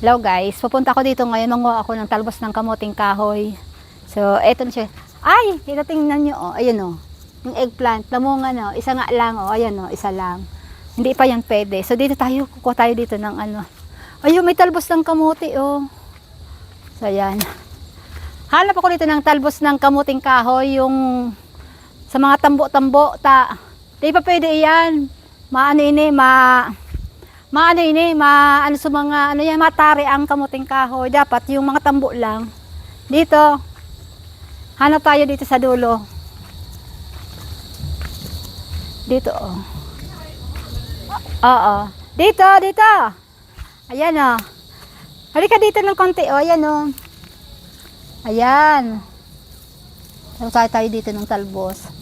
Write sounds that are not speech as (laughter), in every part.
Hello guys, pupunta ako dito ngayon, manguha ako ng talbos ng kamuting kahoy. So, eto na siya. Ay, ito tingnan nyo, oh, ayun oh. Yung eggplant, lamungan oh, isa nga lang oh, ayan oh, isa lang. Hindi pa yan pwede. So, dito tayo, kukuha tayo dito ng ano. Ayun, may talbos ng kamuti oh. So, ayan. Hanap ako dito ng talbos ng kamuting kahoy, yung sa mga tambo-tambo, ta. Di pa pwede yan. Maano ini, ma maano ini, ma ano sa mga ano yan, matari ang kamuting kahoy. Dapat yung mga tambo lang. Dito. Hanap tayo dito sa dulo. Dito oh. Oo. Dito, dito. Ayan oh. Halika dito ng konti oh. Ayan oh. Ayan. Tayo tayo dito ng talbos.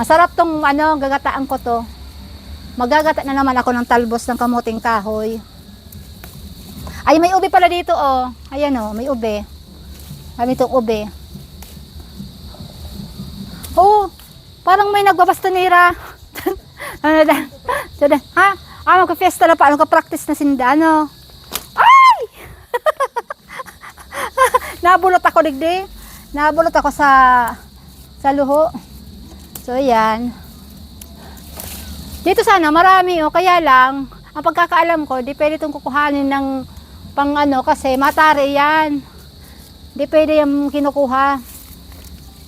Masarap tong ano, gagataan ko to. Magagata na naman ako ng talbos ng kamuting kahoy. Ay, may ube pala dito, oh. Ayan, oh, may ube. Kami itong ube. Oh, parang may nagbabastonera. (laughs) ano na? Tada, ha? Ah, magka-fiesta na pa. Ano ka-practice na sinda, ano? Ay! (laughs) Nabulot ako, digdi. Nabulot ako sa sa luho. So, ayan. Dito sana, marami, oh. Kaya lang, ang pagkakaalam ko, di pwede itong kukuhanin ng pang ano, kasi matari yan. Di pwede yung kinukuha.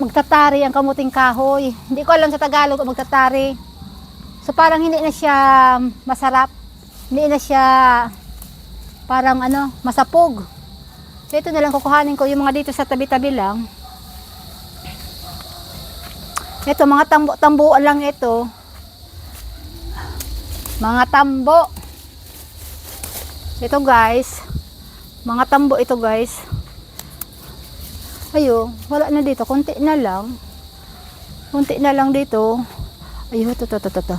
Magtatari ang kamuting kahoy. Hindi ko alam sa Tagalog kung magtatari. So, parang hindi na siya masarap. Hindi na siya parang ano, masapog. So, ito na lang kukuhanin ko. Yung mga dito sa tabi-tabi lang. Ito, mga tambo-tambuan lang ito. Mga tambo. Ito guys. Mga tambo ito guys. Ayo, wala na dito. Kunti na lang. Kunti na lang dito. Ayo, ito, ito, ito, ito.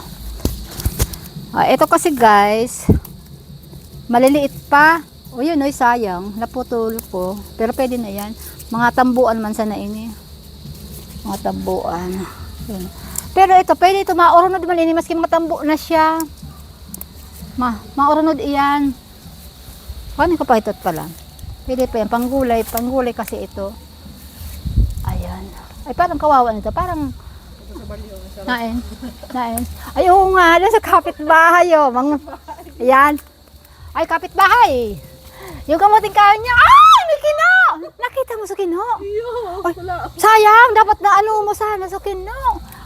Ah, ito kasi guys, maliliit pa. O yun, oy, sayang. Naputol ko. Pero pwede na yan. Mga tambuan man sana ini. Mga tambuan. Pero ito, pwede ito. Maurunod man ini. Maski mga tambo na siya. Ma, maurunod iyan. Paano ka pa ito pala? Pwede pa yan. Panggulay. Panggulay kasi ito. Ayan. Ay, parang kawawa nito. Parang Nain. Nain. Ay, oo nga. Doon sa kapitbahay, oh. Mang... Ayan. Ay, kapitbahay. Yung kamuting kahoy niya. Ay, may kino! Nakita mo sa kino? Ay, sayang. Dapat na ano mo sana sa kino.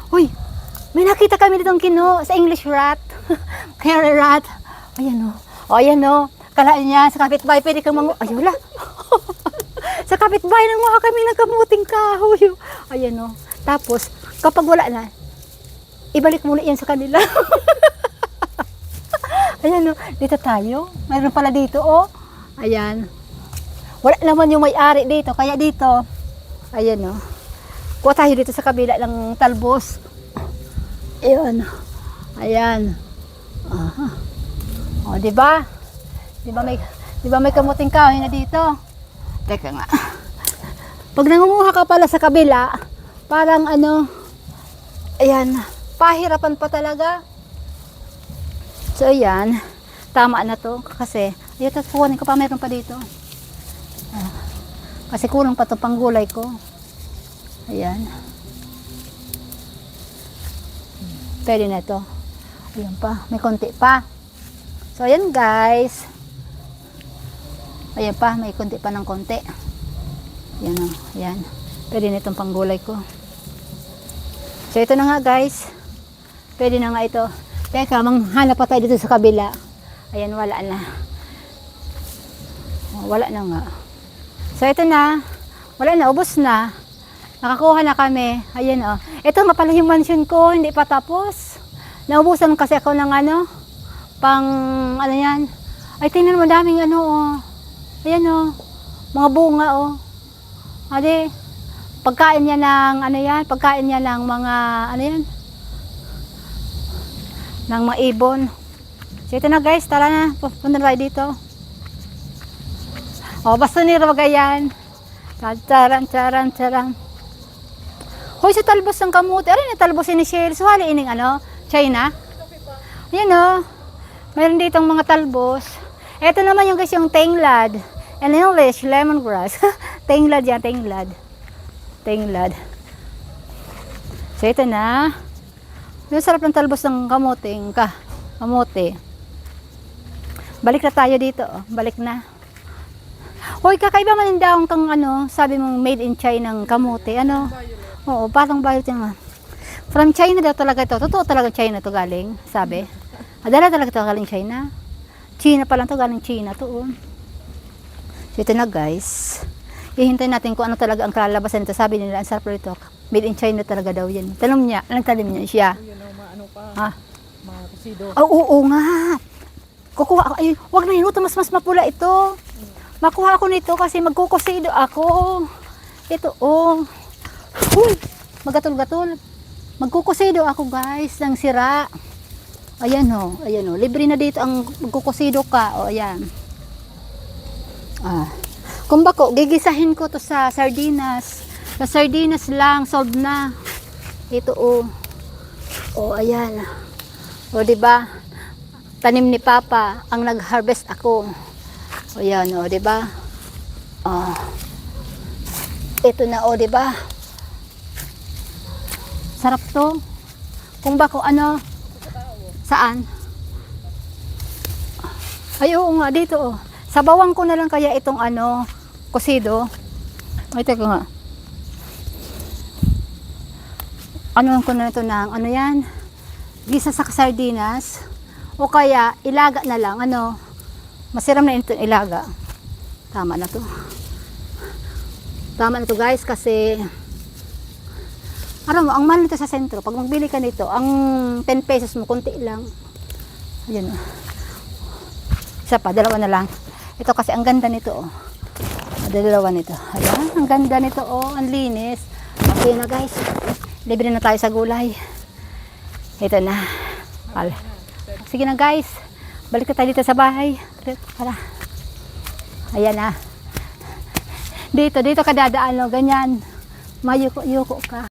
Uy, may nakita kami ditong kino sa English rat. (laughs) Kaya rat. Ayan, oh. O, ayan, oh. Kalain niya sa kapitbahay. Pwede kang mangu... Ay, wala. (laughs) sa kapitbahay nanguha kami ng kamuting kahoy. oh. Ayan, oh. Tapos, kapag wala na, ibalik muna yan sa kanila. (laughs) Ayan o, dito tayo. Mayroon pala dito o. Ayan. Wala naman yung may-ari dito, kaya dito. Ayan o. Kuha tayo dito sa kabila ng talbos. Ayan. Ayan. Aha. O, di ba? Di ba may, di ba may kamuting kahoy na dito? Teka nga. Pag nangunguha ka pala sa kabila, parang ano, ayan, pahirapan pa talaga. So, ayan, tama na to. Kasi, ayun, tapos kukunin ko pa, meron pa dito. Kasi kulang pa to panggulay ko. Ayan. Pwede na to. Ayan pa, may konti pa. So, ayan guys. Ayan pa, may konti pa ng konti. Ayan o, ayan. Pwede na itong panggulay ko. So, ito na nga guys. Pwede na nga ito. Teka, manghanap pa tayo dito sa kabila. Ayan, wala na. Oh, Wala na nga. So, ito na. Wala na, ubos na. Nakakuha na kami. Ayan o. Ito nga pala yung mansion ko, hindi pa tapos. Naubusan kasi ako ng ano, pang, ano yan. Ay, tingnan mo, daming ano o. Ayan o. Mga bunga o. Ade, pagkain niya ng ano yan, pagkain niya ng mga ano yan, ng mga ibon. So ito na guys, tara na, pupunta na tayo dito. O, basta ni yan. Charan, charan, charan. Hoy, sa talbos ng kamuti, aray talbos ni Shell. Suhali ining ano, China? Ayan o. Meron ditong mga talbos. Ito naman yung guys yung tenglad. In English, lemongrass. (laughs) tenglad yan, tenglad. Tenglad. So ito na. Yung sarap ng talbos ng kamuting ka. Kamote. Balik na tayo dito. Oh. Balik na. Hoy, kakaiba man yung daong kang ano, sabi mong made in China ng kamote. Ano? Oo, parang violet yung From China daw talaga ito. Totoo talaga China to galing, sabi. Adala talaga to galing China. China pa lang to galing China to. Oh. So ito na guys. Ihintay natin kung ano talaga ang kalalabasan nito. Sabi nila, ang sarap ito. Made in China talaga daw yan. Tanong niya, anong talim niya siya? Yun ang maano pa, Ha? mga kusido. Oh, oo nga. Kukuha ako. Ay, wag na yun. Ito, mas mas mapula ito. Makuha ako nito kasi magkukusido ako. Ito, oh. Uy, magatol-gatol. Magkukusido ako, guys, ng sira. Ayan, oh. Ayan, oh. Libre na dito ang magkukusido ka. Oh, ayan. Ah. Kung bako, gigisahin ko to sa sardinas. Sa sardinas lang, solved na. Ito, oh. Oh, ayan. O, di ba? Tanim ni Papa ang nag-harvest ako. O yan, o, di ba? Oh. Ito na, o, di ba? Sarap to. Kung ba ko ano? Saan? Ay, oo nga, dito, o. Sabawan ko na lang kaya itong ano, kusido. Ay, teka nga. Ano ko na ito ng, ano yan? gisa sa sardinas o kaya ilaga na lang ano masiram na ito ilaga. Tama na to. Tama na to guys kasi alam mo ang mahal nito sa sentro pag magbili ka nito ang 10 pesos mo konti lang. Ayun. Oh. isa pa dalawa na lang. Ito kasi ang ganda nito oh. Dalawa nito. Ayan ang ganda nito oh. Ang linis. Okay na guys. Libre na tayo sa gulay. Ito na. Sige na guys. Balik na tayo dito sa bahay. Para. Ayan na. Dito, dito ka dadaan. No? Ganyan. Mayuko-yuko ka.